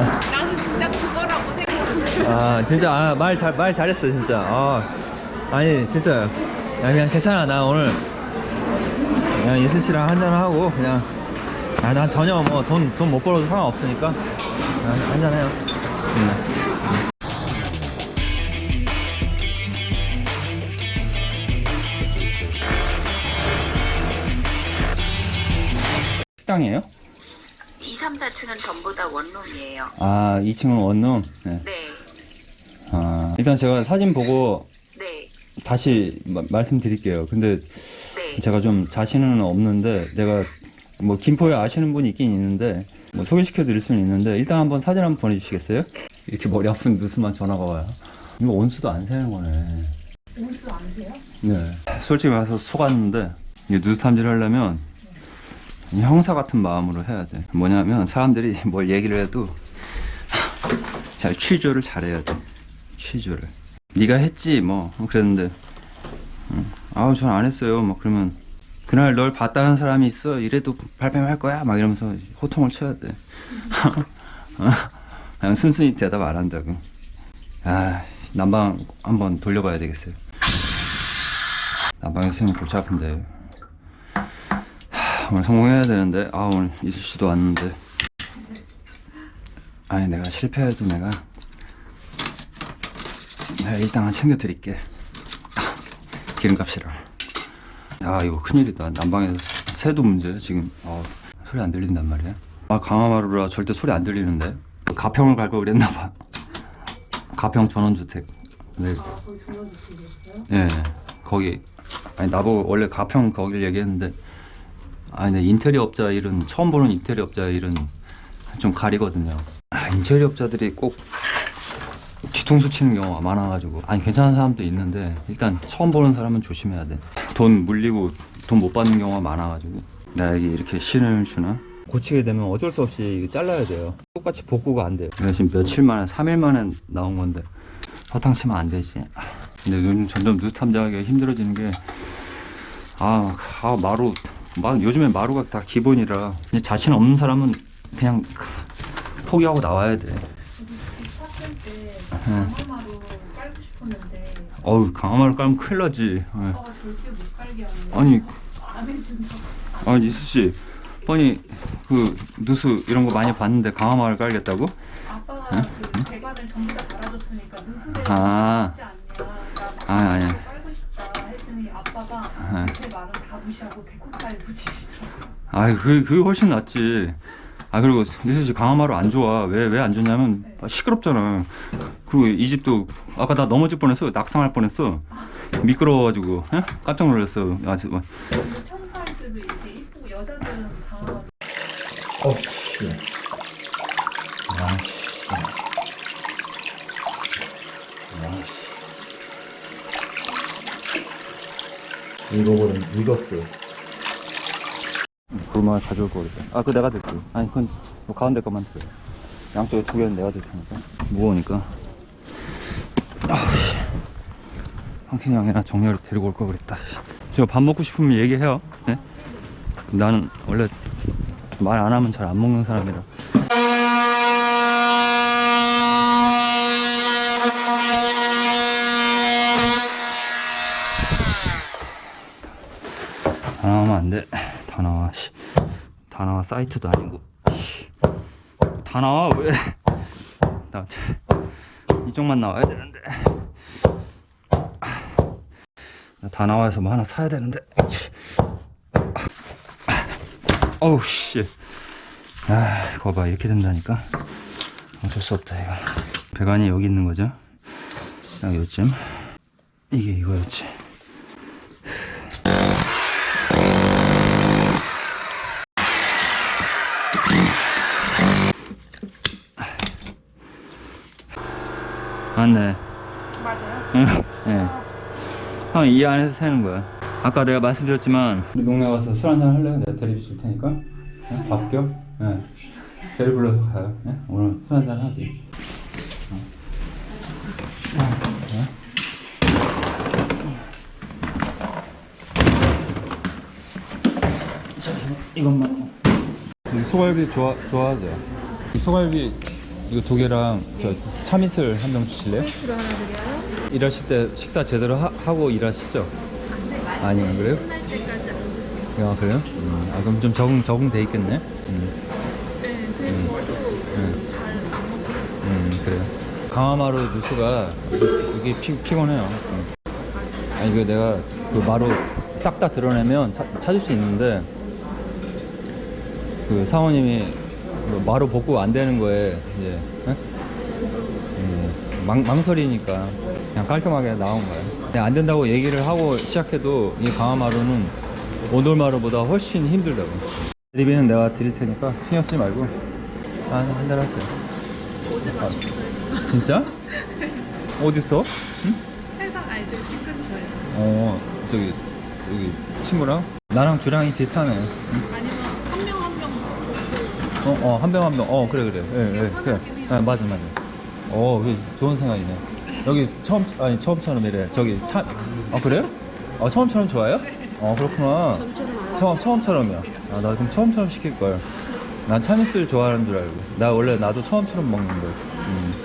나는 진짜 그거라고 생각했어. 아 진짜 아, 말, 잘, 말 잘했어 진짜 아, 아니 진짜 야, 그냥 괜찮아 나 오늘 그냥 이슬 씨랑 한잔하고 그냥 아, 난 전혀 뭐 돈 돈 못 벌어도 상관없으니까 아, 한잔해요 음. 식당이에요? 2, 3, 4층은 전부 다 원룸이에요. 아 2층은 원룸 네. 네, 아 일단 제가 사진 보고 네, 다시 마- 말씀드릴게요 근데 네. 제가 좀 자신은 없는데 내가 뭐 김포에 아시는 분이 있긴 있는데 뭐 소개시켜 드릴 수는 있는데 일단 한번 사진 한번 보내주시겠어요? 이렇게 머리 아픈 누수만 전화가 와요 이거 온수도 안 새는 거네 온수 안 돼요? 네 솔직히 말해서 속았는데 이게 누수 탐지를 하려면 이 형사 같은 마음으로 해야 돼. 뭐냐면 사람들이 뭘 얘기를 해도 잘 취조를 잘해야 돼. 취조를. 네가 했지 뭐. 그랬는데. 응. 아우 전 안 했어요. 막 그러면 그날 널 봤다는 사람이 있어. 이래도 발뺌할 거야? 막 이러면서 호통을 쳐야 돼. 그냥 순순히 대답 안 한다고. 아 난방 한번 돌려봐야 되겠어요. 난방에서 골치 아픈데. 하, 오늘 성공해야 되는데 아 오늘 이수 씨도 왔는데. 아니 내가 실패해도 내가 내가 일당은 챙겨 드릴게. 기름값이랑. 아 이거 큰일이다. 난방에서 새도 문제야 지금. 아, 소리 안 들린단 말이야. 아 강화마루라 절대 소리 안 들리는데. 가평을 갈 걸 그랬나 봐. 가평 전원주택. 네. 아, 거기 전화주시겠어요? 예. 거기 아니 나보고 원래 가평 거길 얘기했는데 아니 내 인테리어 업자 일은 처음 보는 인테리어 업자 일은 좀 가리거든요. 아 인테리어 업자들이 꼭 뒤통수 치는 경우가 많아가지고. 아니 괜찮은 사람도 있는데 일단 처음 보는 사람은 조심해야 돼 돈 물리고 돈 못 받는 경우가 많아가지고. 나에게 이렇게 신을 주나? 고치게 되면 어쩔 수 없이 잘라야 돼요. 똑같이 복구가 안 돼요. 내가 지금 며칠 만에 3일 만에 나온 건데 허탕 치면 안 되지. 아, 근데 요즘 점점 누수 탐지하기가 힘들어지는 게 아, 아 마루 마, 요즘에 마루가 다 기본이라 자신 없는 사람은 그냥 포기하고 나와야 돼 응. 깔고 싶었는데 어우 강화마루 깔면 큰일 나지 하는 아니 안 해준다. 아니 이수씨 아니 그 누수 이런 거 많이 봤는데 강화마루 깔겠다고? 아빠가 그 배관을 전부 다 달아줬으니까 누수대 아. 아, 아니. 아. 제 말은 다 무시하고 데코타일 붙이시더라고. 아이 그 그게 훨씬 낫지. 아 그리고 이수씨 강화마루 안 좋아. 왜 왜 안 좋냐면 아, 시끄럽잖아. 그리고 이 집도 아까 나 넘어질 뻔했어. 낙상할 뻔했어. 미끄러워가지고 에? 깜짝 놀랐어. 아, 저, 근데 청소할 때도 이렇게 이쁘고 여자들은 강화마루 어, 씨. 읽어버린, 읽었어. 그만 가져올 거 그랬다. 아, 그거 내가 들게. 아니, 그건 그 가운데 것만 들어. 양쪽에 두 개는 내가 들 테니까. 무거우니까. 아, 씨. 황틴이 형이나 정렬을 데리고 올거 그랬다. 저밥 먹고 싶으면 얘기해요. 네? 나는 원래 말 안 하면 잘 안 먹는 사람이라. 다 나오면 안 돼. 다 나와. 씨. 다 나와 사이트도 아니고. 씨. 다 나와 왜? 나 이쪽만 나와야 되는데. 다 나와서 뭐 하나 사야 되는데. 어우 씨. 아, 이거 봐 이렇게 된다니까. 어쩔 수 없다 이거. 배관이 여기 있는 거죠. 딱 요쯤. 이게 이거였지. 맞네. 맞아요? 응, 예. 형, 이 안에서 세는 거야. 아까 내가 말씀드렸지만, 우리 동네 가서 술 한잔 할래요? 내가 데리고 줄 테니까. 예? 밥겨? 예. 데리 불러서 가요. 예? 오늘 술 한잔 하기. 어. 자, 이것만. 이 소갈비 좋아, 좋아하세요? 이 소갈비 이거 두 개랑 저 참이슬 한 병 주실래요? 스위스로 하나 드려요? 일하실 때 식사 제대로 하, 고 일하시죠? 아니요 그래요? 끝날 때까지 안아 그래요? 음, 아 그럼 좀 적응 적응돼 있겠네. 음, 네, 그래서 저도 음, 잘안 먹고 음 그래요. 강화마루 누수가 이게 피, 피곤해요. 음. 아 이거 내가 그 마루 싹 다 드러내면 차- 찾을 수 있는데 그 사모님이 그 마루 복구 안 되는 거에 이제 에? 음, 망, 망설이니까 그냥 깔끔하게 나온 거예요. 그냥 안 된다고 얘기를 하고 시작해도 이 강화 마루는 오돌 마루보다 훨씬 힘들다고. 리비는 내가 드릴 테니까 신경 쓰지 말고 아, 한잔 하세요. 오지 마셨어요. 진짜? 어딨어? 응? 해상 아니 저기 집 근처에 어 저기 여기 친구랑 나랑 주량이 비슷하네. 응? 어, 어, 한 병 한 병. 어, 그래, 그래. 예, 예, 그래. 아, 맞아, 맞아. 어, 그 좋은 생각이네. 여기 처음, 아니, 처음처럼 이래. 저기 차, 아, 그래요? 어, 처음처럼 좋아요? 어, 그렇구나. 처음, 처음처럼이야. 아, 나 그럼 처음처럼 시킬걸. 난 참이슬 좋아하는 줄 알고. 나 원래 나도 처음처럼 먹는 거. 음.